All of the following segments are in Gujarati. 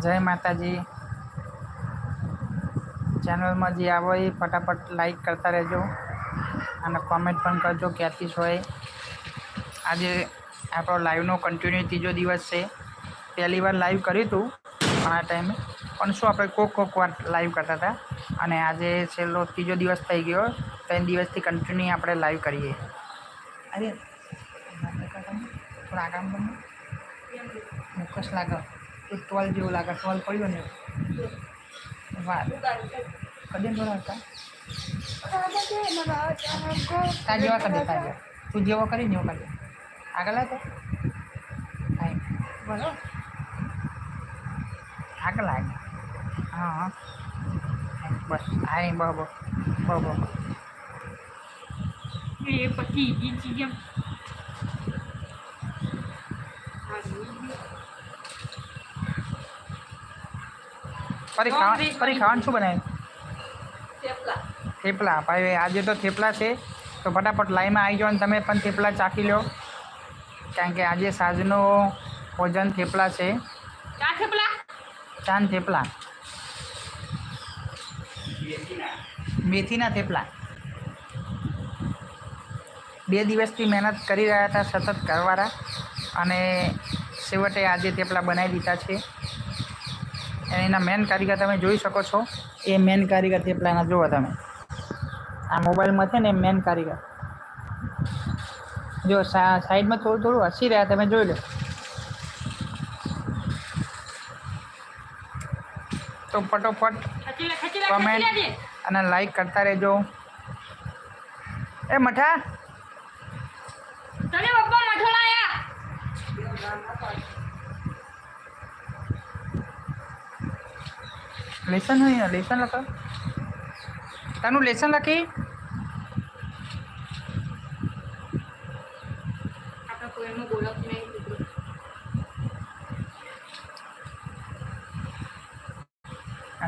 જય માતાજી. ચેનલમાં જે આવો એ ફટાફટ લાઈક કરતા રહેજો અને કોમેન્ટ પણ કરજો ક્યાંથી છો એ આજે આપણો લાઈવનો કન્ટિન્યુ ત્રીજો દિવસ છે. પહેલી વાર લાઈવ કર્યું હતું આ ટાઈમે પણ શું આપણે કોક કોક વાર લાઈવ કરતા હતા. અને આજે છેલ્લો ત્રીજો દિવસ થઈ ગયો. ત્રણ દિવસથી કન્ટિન્યુ આપણે લાઈવ કરીએ. અરે થોડા આગામ મુકસ લાગે. તો ટોલ જેવું લાગે, ટોલ પડ્યો ને. વાહ. કદી થોડા હતા જેવા કરી તાર જેવા. તું જેવો કરી ને એવો કરી આગળ લાગે હા બોલો. આગળ લાગે હા. હા બસ હા બહુ બહુ બહુ બહુ. એ પછી બીજી જેમ ફરી ખાવા ફરી ખાવાનું શું બનાવ્યું? થેપલા. ભાઈ આજે તો થેપલા છે. તો ફટાફટ લાઈનમાં આવી જાઓ અને તમે પણ થેપલા ચાખી લો. કારણ કે આજે સાંજનો ભોજન થેપલા છે. ચાંદ થેપલા? મેથીના થેપલા. બે દિવસથી મહેનત કરી રહ્યા હતા સતત કરવાના અને છેવટે આજે થેપલા બનાવી દીધા છે. એના મેન કારીગર તમે જોઈ શકો છો. એ મેન કારીગર છે પ્લાના જોવા તમે. આ મોબાઈલમાં છે ને મેન કારીગર. જો સાઈડમાં થોડું થોડું હસી રહ્યા તમે જોઈ લો. તો ફટોફટ લેજે અને લાઈક કરતા રહેજો. એ મઠા. તને પપ્પા મઠો લાયા. લેસન હોય લેસન લખો. તાનું લેસન લખી.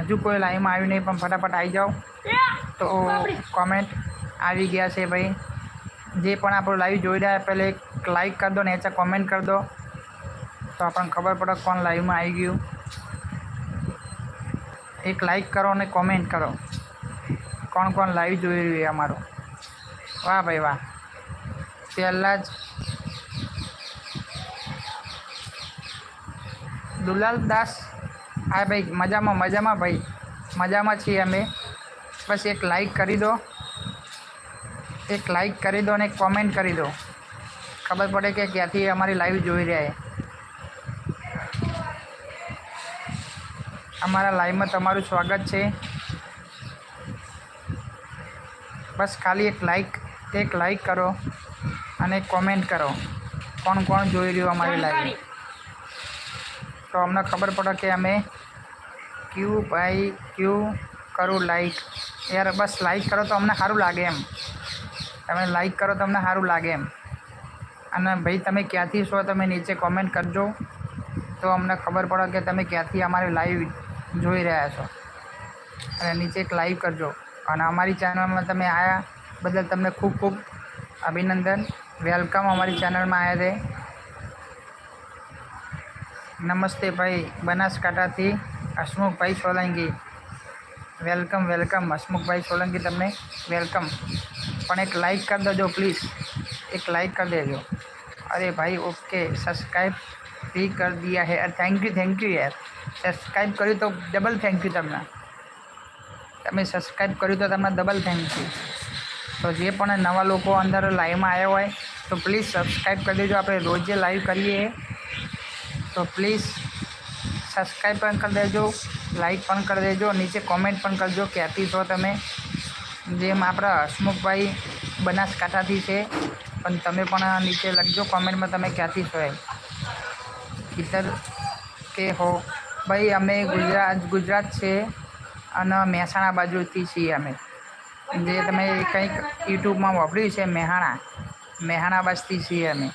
હજુ કોઈ લાઈનમાં આવ્યું નહીં પણ ફટાફટ આવી જાઓ. તો કોમેન્ટ આવી ગયા છે ભાઈ. જે પણ આપણું લાઈવ જોઈ રહ્યા પહેલે એક લાઈક કરી દો ને એચા કોમેન્ટ કરી દો. તો આપણને ખબર પડે કોણ લાઈવમાં આવી ગયું. એક લાઈક કરો અને કોમેન્ટ કરો. કોણ કોણ લાઈવ જોઈ રહ્યું અમારું? વાહ ભાઈ વાહ. પહેલાં જ દુલાલ દાસ હા ભાઈ મજામાં મજામાં ભાઈ. મજામાં છીએ અમે. બસ એક લાઈક કરી દો. એક લાઈક કરી દો અને એક કોમેન્ટ કરી દો. ખબર પડે કે ક્યાંથી અમારી લાઈવ જોઈ રહ્યા છે. અમારા લાઈવમાં તમારું સ્વાગત છે. બસ ખાલી એક લાઈક એક લાઈક કરો અને કોમેન્ટ કરો. કોણ કોણ જોઈ રહ્યું અમારી લાઈવ તો અમને ખબર પડે કે અમે ક્યુ ભાઈ ક્યુ કરું લાઈક યાર બસ લાઈક કરો તો અમને સારું લાગે એમ. તમે લાઈક કરો તો અમને સારું લાગે એમ. અને ભાઈ તમે ક્યાંથી છો? તમે નીચે કોમેન્ટ કરજો. તો અમને ખબર પડે કે તમે ક્યાંથી અમારી લાઈવ જોઈ રહ્યા છો અને નીચે એક લાઈવ કરજો અને અમારી ચેનલમાં તમે આવ્યા બદલ તમને ખૂબ ખૂબ અભિનંદન વેલકમ અમારી ચેનલમાં આવ્યા છે નમસ્તે ભાઈ બનાસકાંઠાથી હસમુખભાઈ સોલંકી વેલકમ વેલકમ હસમુખભાઈ સોલંકી તમને વેલકમ પણ એક લાઈક કરી દેજો પ્લીઝ એક લાઈક કરી દેજો અરે ભાઈ ઓકે સબસ્ક્રાઈબ भी कर दिया है અરે થેન્ક યુ થેન્ક યુ યાર સબસ્ક્રાઈબ કર્યું તો ડબલ થેન્ક યુ તમને. તમે સબસ્ક્રાઈબ કર્યું તો તમને ડબલ થેન્ક યુ તો જે પણ નવા લોકો અંદર લાઈવમાં આવ્યા હોય, તો પ્લીઝ સબસ્ક્રાઈબ કરી દેજો. આપણે રોજે લાઈવ કરીએ, તો પ્લીઝ સબસ્ક્રાઈબ પણ કરી દેજો લાઈક પણ કરી દેજો, નીચે કોમેન્ટ પણ કરજો ક્યાંથી છો તમે જેમ આપણા હસમુખભાઈ બનાસકાંઠાથી છે, પણ તમે પણ નીચે લખજો કોમેન્ટમાં તમે ક્યાંથી છો એમ. કે હો. ભાઈ, અમે ગુજરાત ગુજરાત છે અને મહેસાણા બાજુથી છીએ અમે. જે તમે કંઈક યુટ્યુબમાં વાપર્યું છે, મહેસાણા. મહેસાણા બાજુથી છીએ અમે.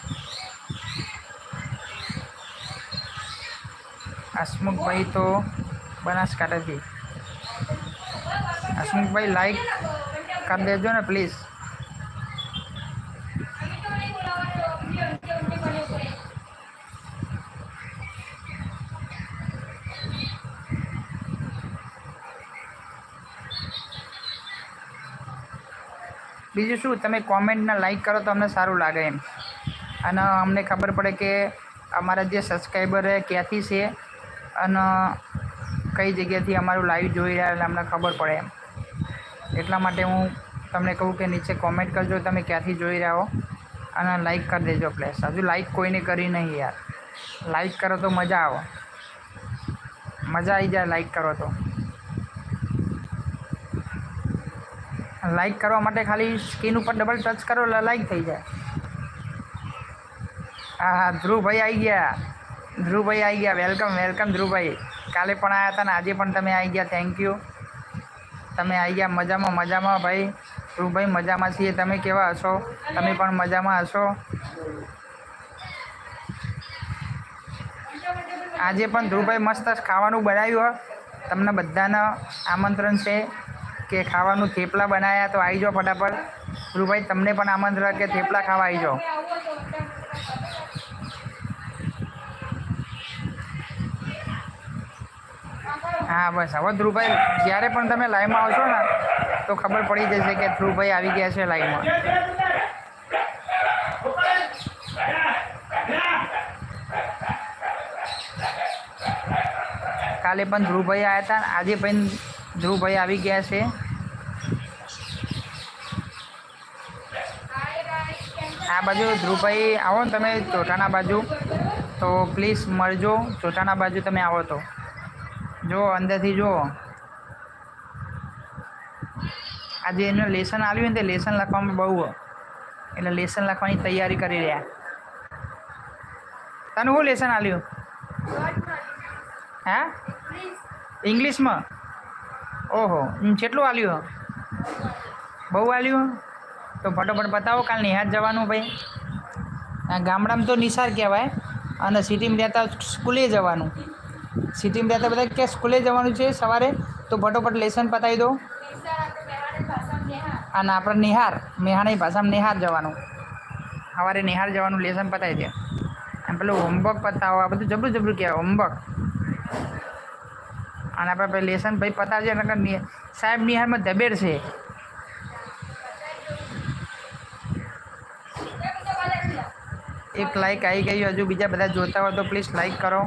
હસમુખભાઈ તો બનાસકાંઠાથી. હસમુખભાઈ લાઈક કરી દેજો ને પ્લીઝ બીજું શું, તમે કોમેન્ટને લાઈક કરો તો અમને સારું લાગે એમ. અને અમને ખબર પડે કે અમારા જે સબસ્ક્રાઈબર ક્યાંથી છે અને કઈ જગ્યાથી અમારું લાઈવ જોઈ રહ્યા એટલે અમને ખબર પડે એમ. એટલા માટે હું તમને કહું કે નીચે કોમેન્ટ કરજો તમે ક્યાંથી જોઈ રહ્યા હો. અને લાઈક કરી દેજો પ્લેસ હજુ લાઈક કોઈને કરી નહીં યાર. લાઈક કરો તો મજા આવો. મજા આવી જાય લાઈક કરો તો. લાઈક કરવા માટે ખાલી સ્ક્રીન ઉપર ડબલ ટચ કરો, એટલે લાઇક થઈ જાય. હા હા ધ્રુવભાઈ આવી ગયા. ધ્રુવભાઈ આવી ગયા. Welcome welcome Dhruvbhai. કાલે પણ આવ્યા હતા ને, આજે પણ તમે આવી ગયા. થેન્ક યુ તમે આવી ગયા. મજામાં મજામાં ભાઈ. ધ્રુવભાઈ, મજામાં છીએ. તમે કેવા હશો? તમે પણ મજામાં હશો? આજે પણ ધ્રુવભાઈ મસ્ત ખાવાનું બનાવ્યું તમને બધાને આમંત્રણ છે. કે ખાવાનું થેપલા બનાવ્યા તો આવી જાઓ ફટાફટ. ધ્રુવભાઈ તમને પણ આમંત્રણ કે થેપલા ખાવા આવી જાઓ. હા, બસ. હવે ધ્રુવભાઈ, જ્યારે પણ તમે લાઈવમાં આવશો ને, તો ખબર પડી જશે કે ધ્રુવભાઈ આવી ગયા છે લાઈવમાં. કાલે પણ ધ્રુવભાઈ આવ્યા હતા આજે પણ ધ્રુવભાઈ આવી ગયા છે. આ બાજુ ધ્રુવભાઈ આવો ને તમે ચોટાના બાજુ. તો પ્લીઝ મળજો. ચોટાના બાજુ તમે આવો તો. જો અંદરથી જુઓ આજે એનું લેસન આવ્યું ને તે લેસન લખવામાં બહુ એટલે લેસન લખવાની તૈયારી કરી રહ્યા. તને શું લેસન આવ્યું? હા? ઇંગ્લિશમાં ઓહો કેટલું આલ્યું? બહુ આલ્યું? તો ફટોફટ બતાવો કાલ નિહાત જવાનું ભાઈ. ગામડામાં તો નિસાર કહેવાય, અને સિટીમાં રહેતા સ્કૂલે જવાનું. સિટીમાં રહેતા બધા કે સ્કૂલે જવાનું છે સવારે, તો ફટોફટ લેસન પતાવી દો. અને આપણે નિહાર, મેહાણી ભાષામાં નિહાર જવાનું. સવારે નિહાર જવાનું, લેસન પતાવી દે. એમ પેલું હોમવર્ક પતાવો, આ બધું જબરું જબરું કહેવાય, હોમવર્ક. અને આપણે પેલું લેસન ભાઈ પતાવજે, નકર સાહેબ, નિહારમાં દબેડ છે. એક લાઈક આવી ગયું હજુ બીજા બધા જોતા હોય તો પ્લીઝ લાઈક કરો.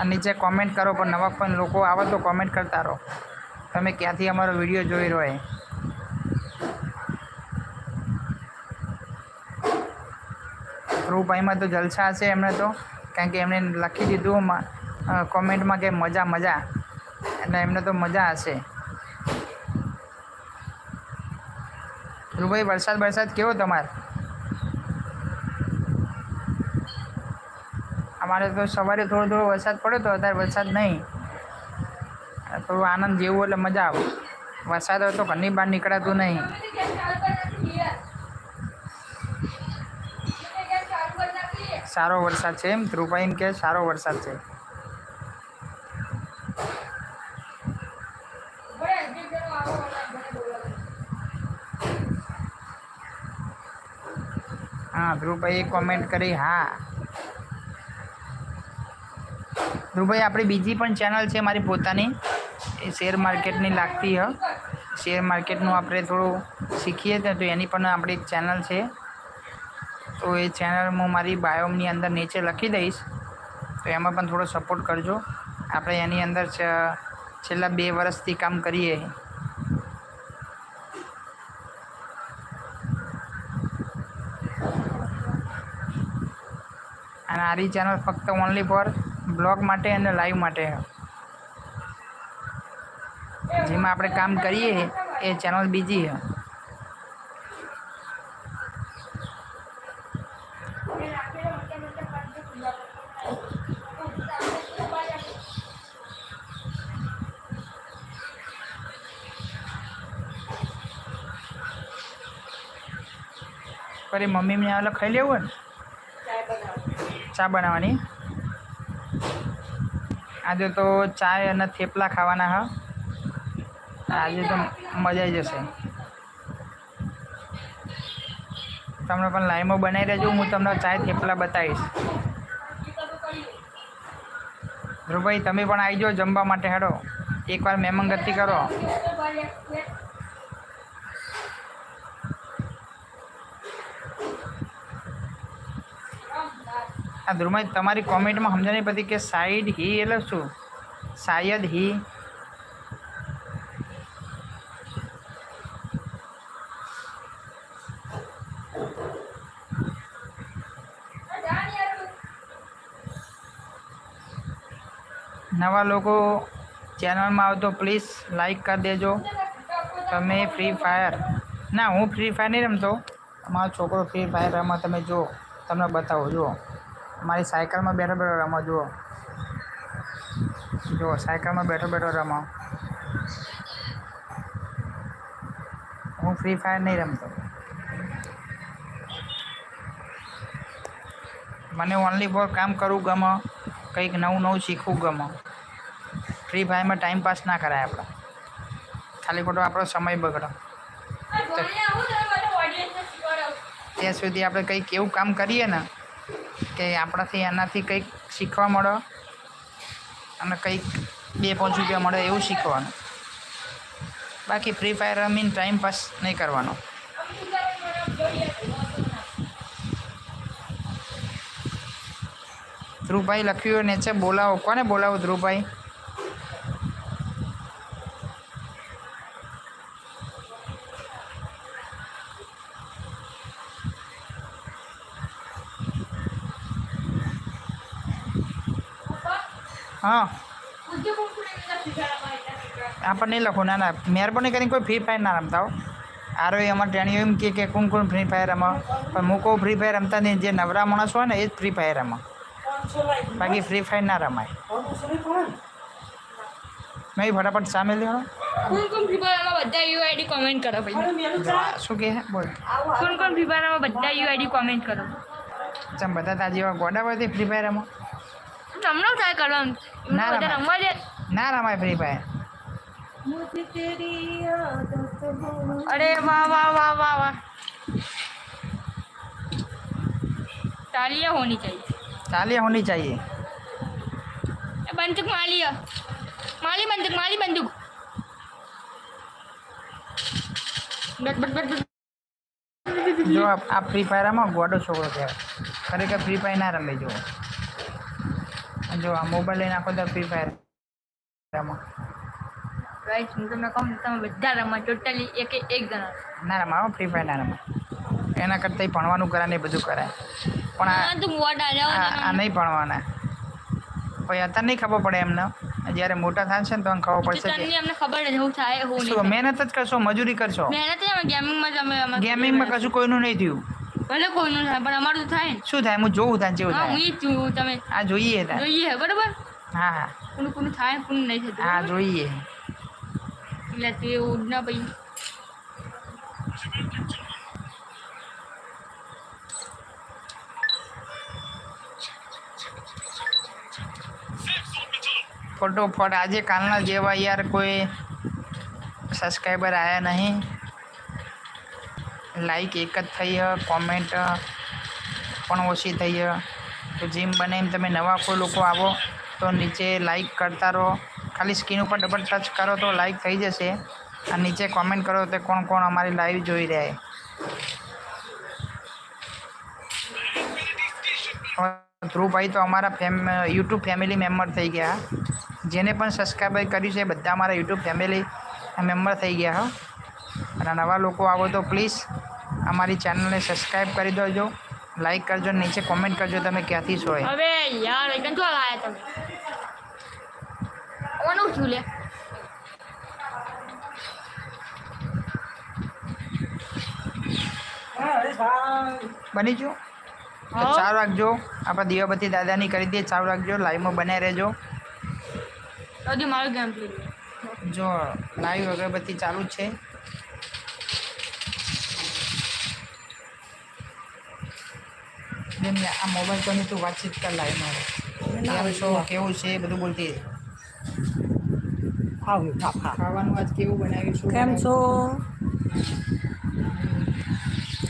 અને નીચે કોમેન્ટ કરો, પણ નવા પણ લોકો આવે તો કોમેન્ટ કરતા રહો. તમે ક્યાંથી અમારો વીડિયો જોઈ રહ્યો ધ્રુવભાઈમાં તો જલસા હશે એમણે તો. કારણ કે એમણે લખી દીધું કોમેન્ટમાં કે મજા મજા. એટલે એમને તો મજા હશે. ધ્રુવભાઈ, વરસાદ વરસાદ કેવો તમારે? અમારે તો સવારે થોડો થોડો વરસાદ પડ્યો તો અત્યારે વરસાદ નહીં. થોડો થોડું આનંદ જેવું એટલે મજા આવે. વરસાદ હોય તો ઘરની બહાર નીકળાતું નહીં. સારો વરસાદ છે એમ? ધ્રુવભાઈ એમ કે સારો વરસાદ છે હા ધ્રુવભાઈએ કોમેન્ટ કરી, હા. ધ્રુવભાઈ, આપણી બીજી પણ ચેનલ છે મારી પોતાની. એ શેર માર્કેટની લાગતી હ. શેર માર્કેટનું આપણે થોડું શીખીએ તો એની પણ આપણી એક ચેનલ છે. તો એ ચેનલ હું મારી બાયોમની અંદર નીચે લખી દઈશ. તો એમાં પણ થોડો સપોર્ટ કરજો. આપણે એની અંદર છેલ્લા બે વર્ષથી કામ કરીએ. અને આરી ચેનલ ફક્ત ઓનલી ફોર બ્લોગ માટે અને લાઈવ માટે. છે જેમાં આપણે કામ કરીએ એ ચેનલ બીજી છે. ફરી મમ્મી મેં આવેલા ખાઈ લેવું ને? ચા બનાવવાની. આજે તો ચાય અને થેપલા ખાવાના હા. આજે તો મજા આવી જશે. તમને પણ લાઈમો બનાવી દેજો, હું તમને ચાય થેપલા બતાવીશ. ધ્રુવભાઈ, તમે પણ આવી જાઓ જમવા માટે, હેડો. એકવાર મહેમાન ગતિ કરો. આ ધ્રુવભાઈ તમારી કોમેન્ટમાં સમજ નહીં પડતી કે સાઈડ હી એટલે શું? શાયદ હી નવા લોકો ચેનલમાં આવતો પ્લીઝ લાઈક કરી દેજો. તમે ફ્રી ફાયર ના, હું ફ્રી ફાયર નહીં રમતો. અમારો છોકરો ફ્રી ફાયર રમવા તમે જુઓ. તમને બતાવો, જુઓ. મારી સાયકલમાં બેઠો બેઠો રમો જુઓ. જુઓ સાયકલમાં બેઠો બેઠો રમો. હું ફ્રી ફાયર નહીં રમતો. મને ઓનલી ફોર કામ કરવું ગમે કંઈક નવું નવું શીખવું ગમે. ફ્રી ફાયરમાં ટાઈમ પાસ ના કરાય આપણે. ખાલી ખોટો આપણો સમય બગડો. ત્યાં સુધી આપણે કંઈક એવું કામ કરીએ ને કે આપણાથી એનાથી કંઈક શીખવા મળે અને કંઈક બે પાંચ રૂપિયા મળે એવું શીખવાનું. બાકી ફ્રી ફાયર રમીને ટાઈમ પાસ નહીં કરવાનો. ધ્રુવભાઈ લખ્યું હોય છે, બોલાવો. કોને બોલાવો ધ્રુવભાઈ? હા. આપણને લખો ના ના મહેરબાની કરીને કોઈ ફ્રી ફાયર ના રમતા હો. આરો એમાં અમારે ટેણીઓ એમ કે કે કોણ કોણ ફ્રી ફાયર રમો. પણ હું કહું ફ્રી ફાયર રમતા નહીં જે નવરા માણસ હોય ને એ જ ફ્રી ફાયર રમો. બાકી ફ્રી ફાયર ના રમાય. મેં ફટાફટ સામે લ્યો. કોણ કોણ ફ્રી ફાયરમાં બધા યુઆઈડી કોમેન્ટ કરો ભાઈ. શું કે બોલ. કોણ કોણ ફ્રી ફાયરમાં બધા યુઆઈડી કોમેન્ટ કરો. ચમ બધા તાજી ગોડા હોય ફ્રી ફાયર રમો તમને ટ્રાય કરવાનું ના, બધા ના. રમવા દે ના રમાય ફ્રી ફાયર અરે વાહ વાહ વાહ વાહ વાહ तालियां होनी चाहिए તાલિયા હોની ચાહીએ ए, बंदूक मालिया माली बंदूक माली बंदूक बट बट बट बट જો આ આ ફ્રી ફાયરમાં ગોડો છોકરો કહેવાય ખરેખર ફ્રી ફાયર ના રમે જો જો આ મોબાઈલ લઈને આખો દા ફ્રી ફાયર રમો. ગાઈસ હું તમને કહું તમે બધા રમો ટોટલી એક એક જણા. ના રમા રમાવો ફ્રી ફાયર ના રમા. એના કરતાં ભણવાનું કરાય ને બધું કરાય. પણ આ નહીં ભણવાના. પછી અત્યારે નહીં ખબર પડે એમને. જ્યારે મોટા થશે ને તો ખબર પડશે તમને ખબર જ હું થાય હું મહેનત જ કરશો મજૂરી કરશો? મહેનત ગેમિંગમાં તમે ગેમિંગમાં કશું કોઈનું નહીં થયું. ભલે કોઈનું થાય પણ અમારું તો થાય ને. શું થાય? હું જોઉં થાય જેવું હા હું થાય ઈ જ છું તમે આ જોઈએ થાય જોઈએ હે, બરોબર? હા. હા કોનું કોનું થાય કોનું નહીં થતું હા બરોબર? જોઈએ. એટલે તું એવું જ ના પછી ફટોફટ. આજે કાલના જેવા યાર કોઈ સબસ્ક્રાઈબર આવ્યા નહીં. લાઈક એક જ થઈ કોમેન્ટ પણ ઓછી થઈ તો જેમ બને એમ તમે નવા કોઈ લોકો આવો, તો નીચે લાઈક કરતા રહો. ખાલી સ્ક્રીન ઉપર ડબલ ટચ કરો તો લાઈક થઈ જશે. અને નીચે કોમેન્ટ કરો તો કોણ કોણ અમારી લાઈવ જોઈ રહ્યા ધ્રુવભાઈ તો અમારા ફેમ યુટ્યુબ ફેમિલી મેમ્બર થઈ ગયા. જેને પણ સબસ્ક્રાઈબ કર્યું છે બધા અમારા યુટ્યુબ ફેમિલી મેમ્બર થઈ ગયા, હો. અને નવા લોકો આવો તો પ્લીઝ અમારી ચેનલને સબસ્ક્રાઈબ કરી દેજો. લાઈક કરજો નીચે કોમેન્ટ કરજો તમે ક્યાંથી છો હવે યાર એકદમ તો લાયા તમે? કોનું છું લે. બની જો તો ચાલુ રાખજો. આપણે દીવાબત્તી દાદાની કરી દઈએ ચાલુ રાખજો. લાઈવમાં બનાવી રહેજો. હજી મારું ગેમ જો લાઈવ અગરબત્તી ચાલુ જ છે. બેન, આ મોબાઈલ પર તું વાતચીત કર લાઈવમાં કેમ છો કેવું છે એ બધું બોલતી ખાવાનું આજ કેવું બનાવ્યું છું કેમ છો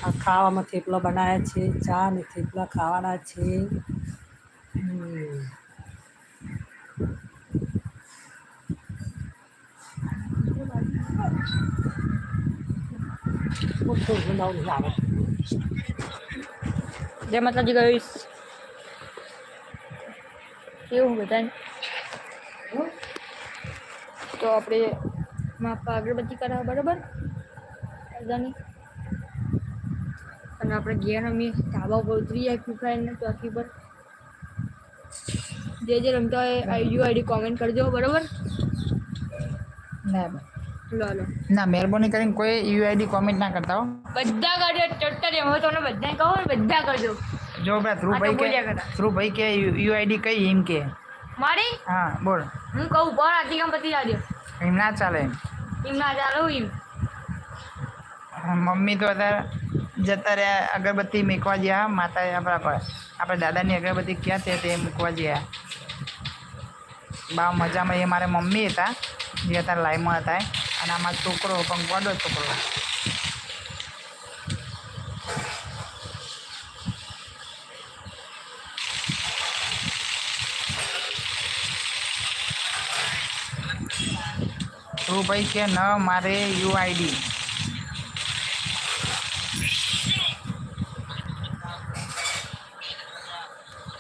આ ખાવામાં થેપલા બનાવ્યા છે ચા ને થેપલા ખાવાના છે. બહુ થોડું આવે જય માતાજી ગઈશ કેવું બધાને તો આપણે માપા અગરબત્તી કરાવવા બરાબર? બધાની અને આપણે ઘેર અમે ધાબા ઉપર ઉતરી જાય ફ્રી ફાયર ચોથી પર જે જે રમતા હોય આઈડી કોમેન્ટ કરજો, બરાબર? ના લો લો ના મહેરબાની કરીને કોઈ યુઆઈડી કોમેન્ટ ના કરતા હો. બધા કરજો ચટ્ટર એમ તમને બધાને કહો ને બધા કરજો. જો પેલા ધ્રુવભાઈ કે ધ્રુવભાઈ કે યુઆઈડી કઈ એમ કે? મારી? હા બોલ. હું કહું બોલ આથી કામ પતી જાજો. એમ ના ચાલે. એમ એમ ના ચાલો એમ. મમ્મી તો અત્યારે જતા રહ્યા અગરબત્તી મૂકવા ગયા માતા આપણા પર આપણે દાદાની અગરબત્તી ક્યાં છે તે મૂકવા ગયા. બા મજામાં એ મારા મમ્મી હતા જે અત્યારે લાઈવમાં હતા. અને આમાં છોકરો પંખવાડો છોકરો. તું ભાઈ કે ન મારે યુઆઈડી?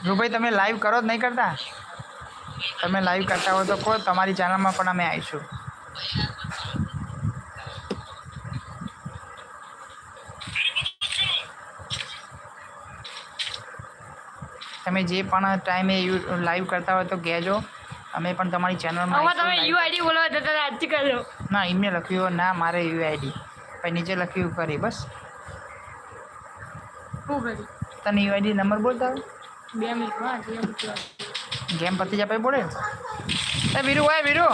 ધ્રુવભાઈ તમે લાઈવ કરો જ નહીં કરતા? તમે લાઈવ કરતા હો તો કહો તમારી ચેનલમાં પણ અમે આવીશું. તમે જે પણ ટાઈમે લાઈવ કરતા હોય તો કહેજો. અમે પણ તમારી ચેનલમાં આમાં તમે આવીશું યુ આઈડી બોલો તો તમે આજથી કરજો ના એમને લખ્યું ના મારે યુઆઈડી પછી નીચે લખ્યું કરી બસ. શું કર્યું? તને યુઆઈડી નંબર બોલતા હોય? બે મિનિટ હા બે મિનિટ. ગેમ પતી જાય પછી બોલે? એ વીરુ ઓય વીરુ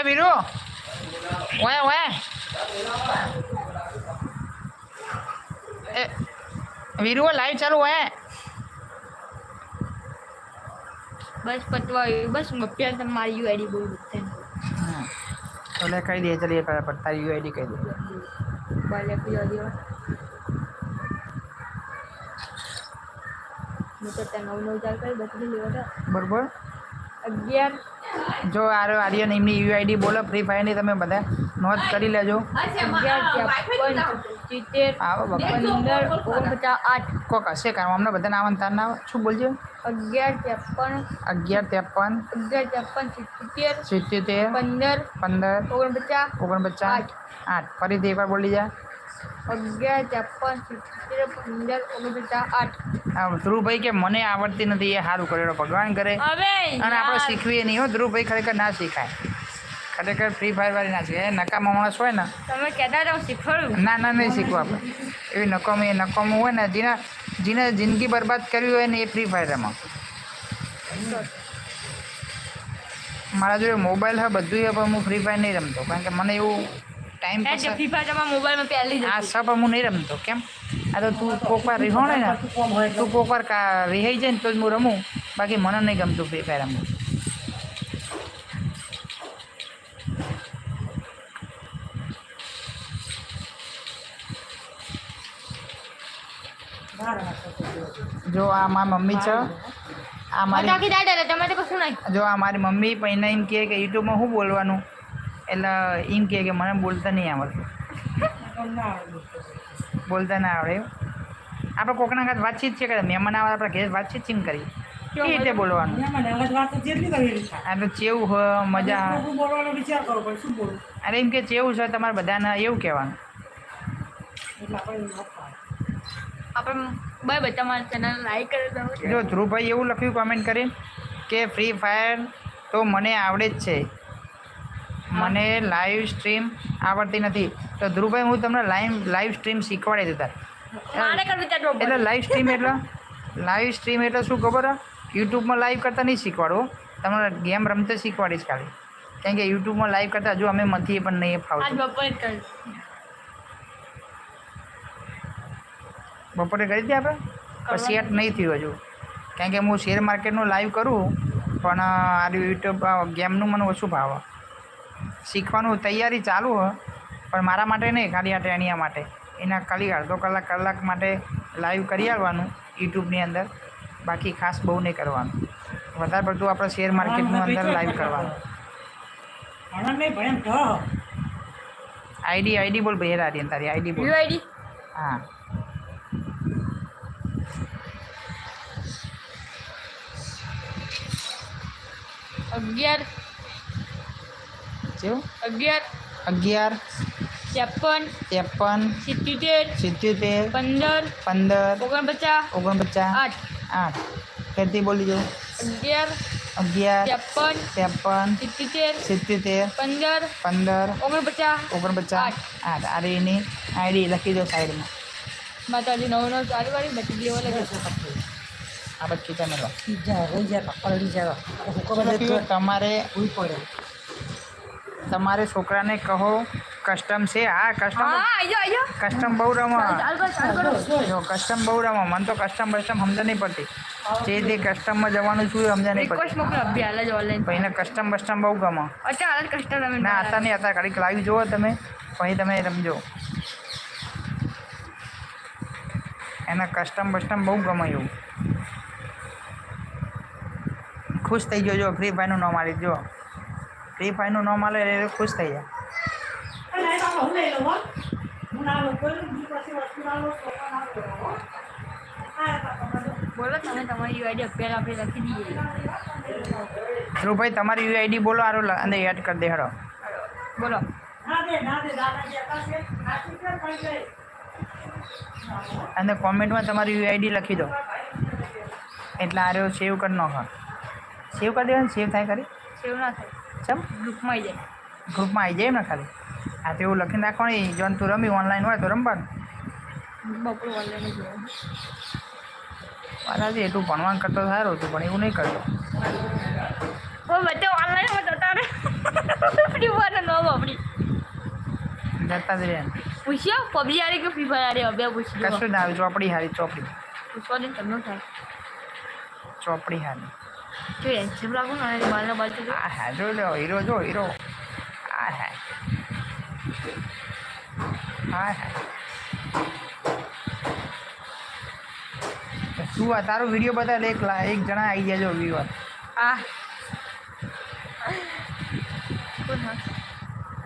એ વીરુ ઓય ઓય. એ વીરુ લાઈવ ચાલુ હોય બસ પતવા આવ્યું બસ હું અત્યારે તમે મારી યુ આઈડી બોલું બધાને એટલે કહી દે ચલીએ પહેલાં પણ તારી યુઆઈડી કહી દે. ભલે પીઓ બરોબર. અગિયાર. જો આરો આર્યન એમની યુઆઈડી બોલો ફ્રી ફાયરની તમે બધા. નોંધ કરી લેજો. કોક હશે કારણ અમને બધા નામ તાર ના શું બોલજો? અગિયાર ત્રેપન. અગિયાર ત્રેપન. અગિયાર ત્રેપન સિત્યોતેર સિત્યોતેર પંદર. પંદર. ઓગણપચાસ. ઓગણપચાસ. આઠ. ફરીથી એકવાર બોલી જા. અગિયાર ત્રેપન સિત્તેર પંદર ઓગણપચાસ આઠ. ધ્રુવભાઈ કે મને આવડતી નથી એ સારું કરેલો ભગવાન કરે. અને આપણે શીખવીએ નહીં હો. ધ્રુવભાઈ ખરેખર ના શીખાય. ખરેખર ફ્રી ફાયર વાળી ના છે એ નકામા માણસ હોય ને તમે કહેતા તો શીખવાડું. ના ના નહીં શીખવા આપણે એવી નકામી નકામું હોય ને જેના જેને જિંદગી બરબાદ કરવી હોય ને એ ફ્રી ફાયર રમો મારા જોડે મોબાઈલ હા બધું છે પણ હું ફ્રી ફાયર નહીં રમતો. કારણ કે મને એવું ટાઈમ ફ્રી ફાયર મોબાઈલમાં પહેલી હતી. સબ હું નહીં રમતો કેમ? આ તો તું કોક વાર રિહોણે ને તું કોક વાર રિહાઈ જાય ને તો જ હું રમું. બાકી મને નહીં ગમતું ફ્રી ફાયર રમવું. જો આ મારી મમ્મી છે. આ મારી મજાકી તમે કશું નહીં. જો આ મારી મમ્મી પણ એમ કહે કે યુટ્યુબમાં શું બોલવાનું? એટલે એમ કહે કે મને બોલતા નહીં આવડતું. બોલતા ના આવડે એવું. આપણે કોકના ઘાત વાતચીત છે કરે મહેમાન આવે આપણે ઘેર વાતચીત ચીમ કરી. એ રીતે બોલવાનું. આ તો ચેવું હોય મજા આવે. શું બોલવાનો વિચાર કરો પણ શું બોલું અરે એમ કે ચેવું છે તમારે બધાને એવું કહેવાનું. એટલે આપણે બાય મારા ચેનલ લાઈક કરી દો જો ધ્રુવભાઈ એવું લખ્યું કોમેન્ટ કરી કે ફ્રી ફાયર તો મને આવડે જ છે. મને લાઈવ સ્ટ્રીમ આવડતી નથી. તો ધ્રુવભાઈ હું તમને લાઈવ લાઈવ સ્ટ્રીમ શીખવાડી ચાલો એટલે લાઈવ સ્ટ્રીમ એટલે લાઈવ સ્ટ્રીમ એટલે શું ખબર? યુટ્યુબમાં લાઈવ કરતાં નહીં શીખવાડવું તમને ગેમ રમતે શીખવાડીશ ખાલી. કારણ કે યુટ્યુબમાં લાઈવ કરતાં હજુ અમે મથી પણ નહીં આજ બપોરે કરી હતી આપણે? પણ સેટ નહીં થયું હજુ. કારણ કે હું શેર માર્કેટનું લાઈવ કરું પણ આ યુટ્યુબ ગેમનું મને ઓછું ભાવે. શીખવાનું તૈયારી ચાલુ હોય પણ મારા માટે નહીં ખાલી આ ટેણિયા માટે. એના ખાલી અડધો કલાક કલાક માટે લાઈવ કરી આવવાનું યુટ્યુબની અંદર. બાકી ખાસ બહુ નહીં કરવાનું. વધારે પડતું આપણે શેર માર્કેટનું અંદર લાઈવ કરવાનું. આઈડી આઈડી બોલ ભાઈ રાડી તારી આઈડી બોલ. આઈડી? હા. અગિયાર. જેવું? અગિયાર. અગિયાર. ત્રેપન. ત્રેપન. સિત્યોતેર. સિત્યોતેર. પંદર. પંદર. ઓગણપચાસ. ઓગણપચાસ. આઠ. આઠ. ફરીથી બોલી જાઉં અગિયાર. અગિયાર. ત્રેપન. ત્રેપન. સિત્યોતેર. સિત્યોતેર. પંદર. પંદર. ઓગણપચાસ. ઓગણપચાસ. આઠ. આ એની આઈડી. લખી દો સાઈડમાં. માતાજી નવ નવ ચાલી વાળી બચી લેવા લાગે આ તમે લો બીજા રહી જાય પલળી લખ્યું, તમારે ભૂલ પડે. તમારે છોકરાને કહો કસ્ટમ છે? હા કસ્ટમ કસ્ટમ બહુ રમો. જો કસ્ટમ બહુ રમો. મને તો કસ્ટમ બસ્ટમ સમજ નહીં પડતી. જે તે કસ્ટમમાં જવાનું છું સમજ નહીં પડતી. રિક્વેસ્ટ મોકલો અભી હાલ જ ઓનલાઈન પછી એને કસ્ટમ બસ્ટમ બહુ ગમો. અચ્છા કસ્ટમ તમે ના હતા નહીં હતા કડીક લાવી જુઓ તમે પછી તમે રમજો. એના કસ્ટમ બસ્ટમ બહુ ગમે એવું. ખુશ થઈ ગયો. જો ફ્રી ફાયરનું નામ આવી જો ફ્રી ફાયરનું નામ આવે એટલે ખુશ થઈ જાય. બોલો તમે તમારી આઈડી પહેલા આપણે લખી દઈએ ધ્રુવભાઈ તમારી યુઆઈડી બોલો આરો અંદર એડ કરી દે હડો બોલો. અને કોમેન્ટમાં તમારી યુઆઈડી લખી દો. એટલે આરો સેવ કરી નાખો સેવ કરી દેવાનું? સેવ થાય ખરી? સેવ ના થાય. ચમ? ગ્રુપમાં આવી જાય. ગ્રુપમાં આવી જાય એમ ને ખાલી? હા તો એવું લખીને રાખવાનું. જોન તું રમી ઓનલાઈન હોય તો રમવાનું. બપોર ઓનલાઈન જ મારાથી એટલું ભણવાનું કરતો સારું હતું પણ એવું નહીં કરતો. બધા ઓનલાઈન જતા રે ફ્રી ફાયર ન આપણી જતા જ રહે. પૂછ્યો? પબજી આરે કે ફ્રી ફાયર આરે હવે પૂછી કશું ના આવે ચોપડી હારી ચોપડી. પૂછવા દે તમને થાય. ચોપડી હારી. જો એન્સર લાગુ ને ના બાજુ આ હા જોઈ લો હીરો જો હીરો. હા હા હા હા શું આ તારો વીડિયો બતાવે એક એક જણા આવી ગયા જો વ્યુઅર આ.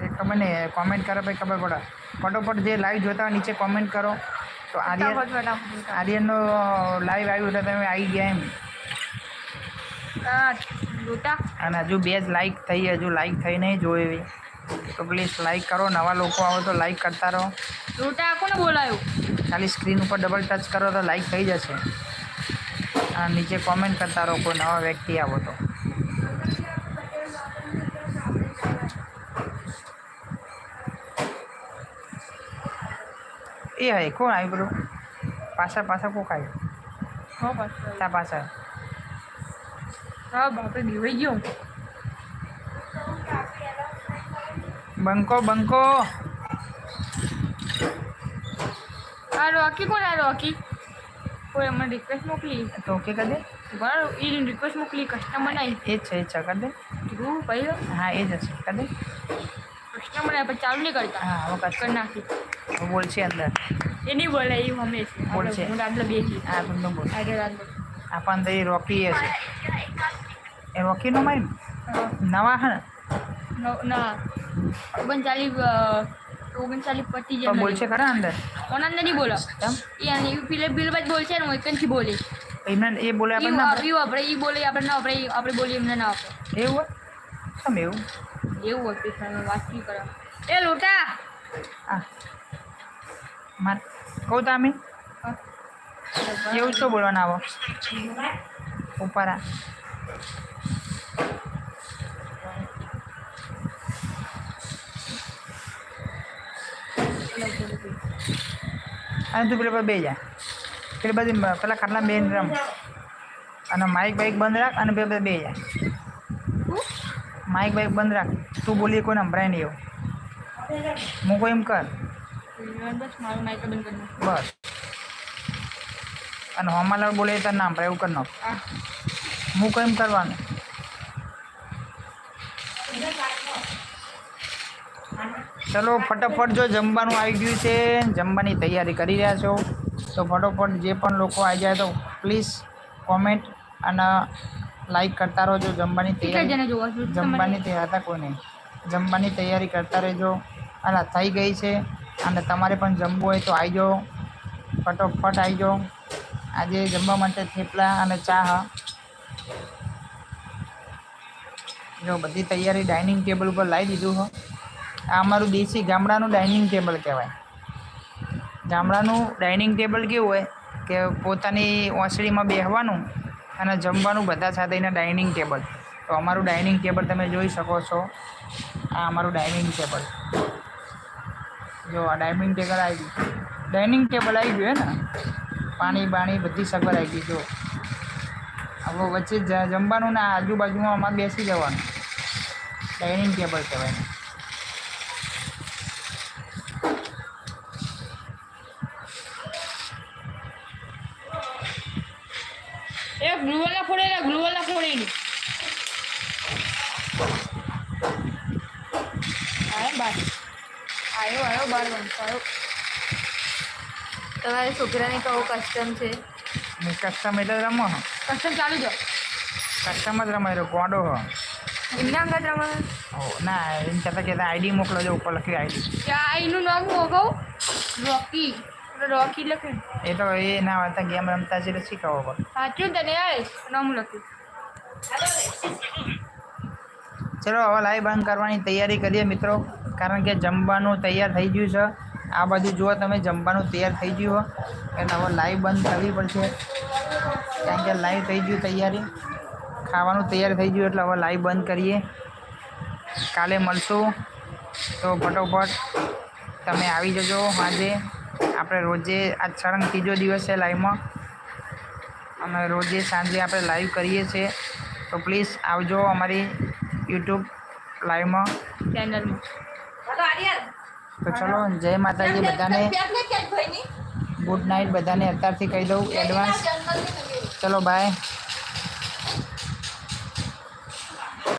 એ ખબર નહીં કોમેન્ટ કરે પછી ખબર પડે. ફટોફટ જે લાઈવ જોતા હોય નીચે કોમેન્ટ કરો. તો આર્યન આર્યનનો લાઈવ આવ્યું એટલે તમે આવી ગયા એમ. અને હજુ બે જ લાઈક થઈ હજુ લાઈક થઈ નહીં જોઈ તો પ્લીઝ લાઈક કરો નવા લોકો આવો તો લાઈક કરતા રહો. લોટા કોને બોલાયું? ખાલી સ્ક્રીન ઉપર ડબલ ટચ કરો તો લાઈક થઈ જશે. અને નીચે કોમેન્ટ કરતા રહો કોઈ નવા વ્યક્તિ આવો તો. એ હે કોણ આવ્યું પાછા પાછા કોક આવ્યું? પાછા પાછા હા બાપરે દીવાઈ ગયો. બંકો બંકો. આ રોકી કોણ આ રોકી કોઈ અમને રિક્વેસ્ટ મોકલી? તો ઓકે કરી દે. બરાબર એ રિક્વેસ્ટ મોકલી કસ્ટમર ના એ જ છે એ છે કરી દે. ધ્રુવ ભાઈ હા એ જ હશે કરી દે. કસ્ટમર આપણે ચાલુ નહીં કરતા. હા હવે કરી નાખી બોલશે અંદર. એ નહીં બોલે એ અમે બોલશે બોલ છે. હું રાતના બે છીએ હા તમને બોલ. આજે રાતના. આપણને તો એ રોકી એ છે. એ રોકીનો મારી નવા હા ને? ઓગણચાલીસ ઓગણચાલીસ પચીસ પણ બોલ છે ખરા અંદર? ઓનંદ નહીં બોલો એ અને એ પેલે બિલ બાદ બોલશે ને હું એકનથી બોલે એમને એ બોલે આપણે? ઈ બોલે આપણે ના આપણે આપણે બોલીએ એમને ના એવું કેમ એવું? એવું નહીં કરે. એ લોટા! હા માર કહું તમે. એવું શું બોલવાના આવો. ઉપારા. અને તું પેલા પર બે જા. પેલી બધી પેલા ખાટલા બેન રમ. અને માઇક બાઇક બંધ રાખ અને બે બે જા. માઇક બાઇક બંધ રાખ. તું બોલીએ કોઈને સંભળાય નહીં એવું. હું કોઈ એમ કર. બસ બંધ અને હોમાલાલ બોલે તો નામ એવું કરી નાખ. હું કેમ કરવાનું. ચલો ફટાફટ જો જમવાનું આવી ગયું છે. જમવાની તૈયારી કરી રહ્યા છો. તો ફટોફટ જે પણ લોકો આવી જાય તો પ્લીઝ કોમેન્ટ અને લાઈક કરતા રહો જો જમવાની તૈયારી જમવાની તૈયાર હતા કોઈ નહીં જમવાની તૈયારી કરતા રહેજો. અને થઈ ગઈ છે. અને તમારે પણ જમવું હોય તો આવી જાઓ. ફટોફટ આવી જાઓ. આજે જમવા માટે થેપલા અને ચા જો, બધી તૈયારી ડાઇનિંગ ટેબલ ઉપર લાવી દીધું હો. આ અમારું દેશી ગામડાનું ડાઇનિંગ ટેબલ કહેવાય. ગામડાનું ડાઇનિંગ ટેબલ કેવું હોય કે પોતાની ઓસળીમાં બેસવાનું અને જમવાનું બધા સાથે એના ડાઇનિંગ ટેબલ તો અમારું ડાઇનિંગ ટેબલ તમે જોઈ શકો છો. આ અમારું ડાઇનિંગ ટેબલ જો, આ ડાઇનિંગ ટેબલ આવી ગયું. ડાઇનિંગ ટેબલ આવી ગયું હે ને? પાણી બાણી બધી સગવડ આવી ગઈ. જો હવે વચ્ચે જમવાનું ના આજુબાજુમાં અમારે બેસી જવાનું. ડાઇનિંગ ટેબલ કહેવાય. એ ગ્લુવલના ફોડે ને ગ્લુવલના ફોડે ની આવ્યો બાર. આવ્યો તમારી છોકરાને કહો કસ્ટમ છે? ને કસ્ટમ એટલે રમો હો કસ્ટમ ચાલુ જો કસ્ટમ જ રમાય રહ્યો કોડો હો. એમના અંગત રમાય ઓ ના એમ કહેતા કહેતા આઈડી મોકલો જો ઉપર લખ્યું આઈડી. ત્યાં આઈનું નામ હું કહું રોકી. રોકી લખ્યું એ તો એ ના વાતા ગેમ રમતા છે એટલે શીખવો પડે. સાચું તને આવે નામ લખ્યું ચલો હવે લાઈવ બંધ કરવાની તૈયારી કરીએ મિત્રો કારણ કે જમવાનું તૈયાર થઈ ગયું છે. આ બાજુ જુઓ તમે જમવાનું તૈયાર થઈ ગયું હો. એટલે હવે લાઈવ બંધ કરવી પડશે. કારણ કે લાઈવ થઈ ગયું તૈયારી. ખાવાનું તૈયાર થઈ ગયું એટલે હવે લાઈવ બંધ કરીએ. કાલે મળશું. તો ફટોફટ તમે આવી જજો આજે. આપણે રોજે આ સળંગ ત્રીજો દિવસ છે લાઈવમાં. અમે રોજે સાંજે આપણે લાઈવ કરીએ છીએ. તો પ્લીઝ આવજો અમારી યુટ્યુબ લાઈવમાં. ચેનલમાં તો ચલો જય માતાજી બધાને. ગુડ નાઇટ બધાને અત્યારથી કહી દઉં એડવાન્સ. ચલો બાય.